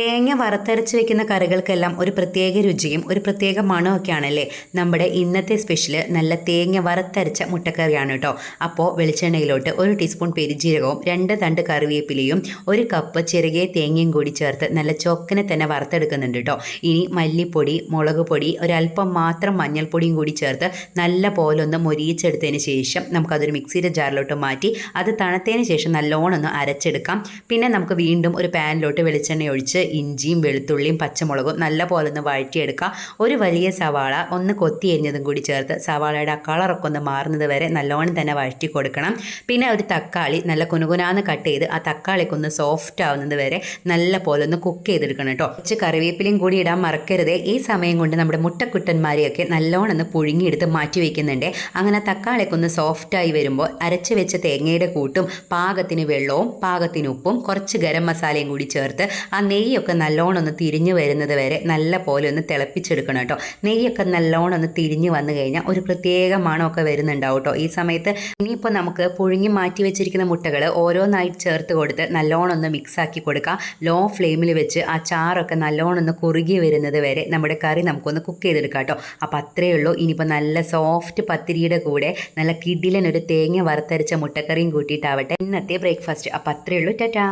തേങ്ങ വറുത്തരച്ച് വെക്കുന്ന കറികൾക്കെല്ലാം ഒരു പ്രത്യേക രുചിയും ഒരു പ്രത്യേക മണമൊക്കെ ആണല്ലേ നമ്മുടെ ഇന്നത്തെ സ്പെഷ്യൽ നല്ല തേങ്ങ വറുത്തരച്ച മുട്ടക്കറിയാണ് കേട്ടോ അപ്പോൾ വെളിച്ചെണ്ണയിലോട്ട് ഒരു ടീസ്പൂൺ പെരിജീരകവും രണ്ട് തണ്ട് കറിവേപ്പിലയും ഒരു കപ്പ് ചെറുകിയ തേങ്ങയും കൂടി ചേർത്ത് നല്ല ചൊക്കനെ തന്നെ വറുത്തെടുക്കുന്നുണ്ട് കേട്ടോ ഇനി മല്ലിപ്പൊടി മുളക് പൊടി ഒരല്പം മാത്രം മഞ്ഞൾപ്പൊടിയും കൂടി ചേർത്ത് നല്ല പോലെ ഒന്ന് മൊരിയിച്ചെടുത്തതിന് ശേഷം നമുക്കതൊരു മിക്സിയുടെ ജാറിലോട്ട് മാറ്റി അത് തണുത്തതിന് ശേഷം നല്ലോണം ഒന്ന് അരച്ചെടുക്കാം. പിന്നെ നമുക്ക് വീണ്ടും ഒരു പാനിലോട്ട് വെളിച്ചെണ്ണ ഒഴിച്ച് ഇഞ്ചിയും വെളുത്തുള്ളിയും പച്ചമുളകും നല്ല പോലെ ഒന്ന് വഴറ്റിയെടുക്കുക. ഒരു വലിയ സവാള ഒന്ന് കൊത്തി എരിഞ്ഞതും കൂടി ചേർത്ത് സവാളയുടെ ആ കളറൊക്കെ ഒന്ന് മാറുന്നത് വരെ നല്ലോണം തന്നെ വഴറ്റി കൊടുക്കണം. പിന്നെ ഒരു തക്കാളി നല്ല കുനുകുനാന്ന് കട്ട് ചെയ്ത് ആ തക്കാളിക്ക് ഒന്ന് സോഫ്റ്റ് ആവുന്നത് വരെ നല്ല പോലെ ഒന്ന് കുക്ക് ചെയ്തെടുക്കണം കേട്ടോ കുറച്ച് കറിവേപ്പിലയും കൂടി ഇടാൻ മറക്കരുത്. ഈ സമയം കൊണ്ട് നമ്മുടെ മുട്ടക്കുട്ടന്മാരെയൊക്കെ നല്ലോണം ഒന്ന് പുഴുങ്ങിയെടുത്ത് മാറ്റി വയ്ക്കുന്നുണ്ട് അങ്ങനെ തക്കാളിക്ക് ഒന്ന് സോഫ്റ്റായി വരുമ്പോൾ അരച്ച് വെച്ച തേങ്ങയുടെ കൂട്ടും പാകത്തിന് വെള്ളവും പാകത്തിന് ഉപ്പും കുറച്ച് ഗരം മസാലയും കൂടി ചേർത്ത് ആ നെയ്യൊക്കെ നല്ലോണം ഒന്ന് തിരിഞ്ഞു വരുന്നത് വരെ നല്ല പോലെ ഒന്ന് തിളപ്പിച്ചെടുക്കണം കേട്ടോ. നെയ്യൊക്കെ നല്ലോണം ഒന്ന് തിരിഞ്ഞു വന്നു കഴിഞ്ഞാൽ ഒരു പ്രത്യേക മണമൊക്കെ വരുന്നുണ്ടാവും കേട്ടോ. ഈ സമയത്ത് ഇനിയിപ്പോൾ നമുക്ക് പുഴുങ്ങി മാറ്റി വെച്ചിരിക്കുന്ന മുട്ടകൾ ഓരോന്നായി ചേർത്ത് കൊടുത്ത് നല്ലോണം ഒന്ന് മിക്സ് ആക്കി കൊടുക്കുക ലോ ഫ്ലെയിമിൽ വെച്ച് ആ ചാറൊക്കെ നല്ലോണം ഒന്ന് കുറുകി വരുന്നത് വരെ നമ്മുടെ കറി നമുക്കൊന്ന് കുക്ക് ചെയ്തെടുക്കാം കേട്ടോ. അപ്പോൾ അത്രയേ ഉള്ളൂ. ഇനിയിപ്പോൾ നല്ല സോഫ്റ്റ് പത്തിരിയുടെ കൂടെ നല്ല കിടിലൻ ഒരു തേങ്ങ വറുത്തരച്ച മുട്ടക്കറിയും കൂട്ടിയിട്ടാവട്ടെ. ഇന്നത്തെ ബ്രേക്ക്ഫാസ്റ്റ് അപ്പോൾ അത്രയേ ഉള്ളൂ. ടാറ്റാ.